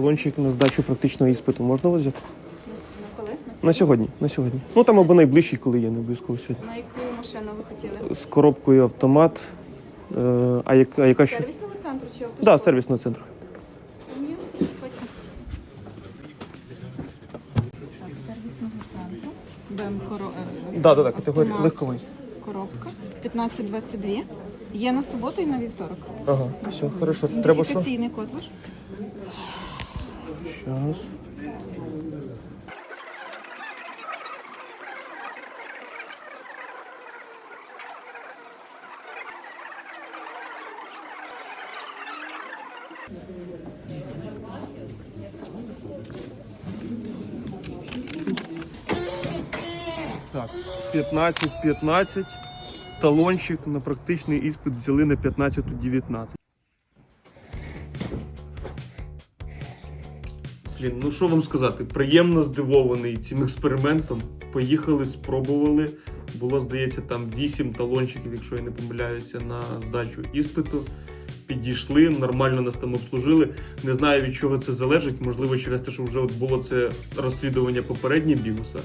Талончик на здачу практичного іспиту можна взяти? Коли? На, На сьогодні. На сьогодні. Ну там або найближчий, коли є, не обов'язково сьогодні. На яку машину ви хотіли? З коробкою автомат. Е, а, яка, а яка ще? Сервісному центру чи автошколи? Да, сервісного центру. Ні. Так, сервісного центру. БМ коро... е, Да, да, да, категорія автомат, легковий. Коробка. 1522. Є на суботу і на вівторок. Ага, все, хорошо. Це треба що? Ідентифікаційний код ваш? Щас. Так, 15-15. Талончик на практичний іспит взяли на 15-19. Блін, ну що вам сказати, приємно здивований цим експериментом. Поїхали, спробували. Було, здається, там 8 талончиків, якщо я не помиляюся, на здачу іспиту. Підійшли, нормально нас там обслужили. Не знаю від чого це залежить. Можливо, через те, що вже от було це розслідування попереднє бігуса.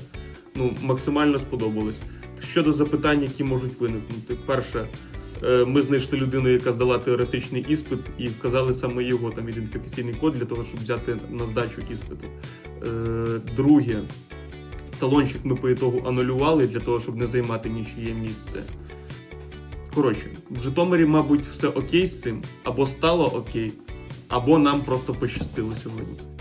Ну, максимально сподобалось. Щодо запитань, які можуть виникнути, перше, Ми знайшли людину, яка здала теоретичний іспит, і вказали саме його там ідентифікаційний код для того, щоб взяти на здачу іспиту. Е, Друге, талончик ми по ітогу анулювали для того, щоб не займати нічиє місце. Коротше, в Житомирі, мабуть, все окей з цим, або стало окей, або нам просто пощастило сьогодні.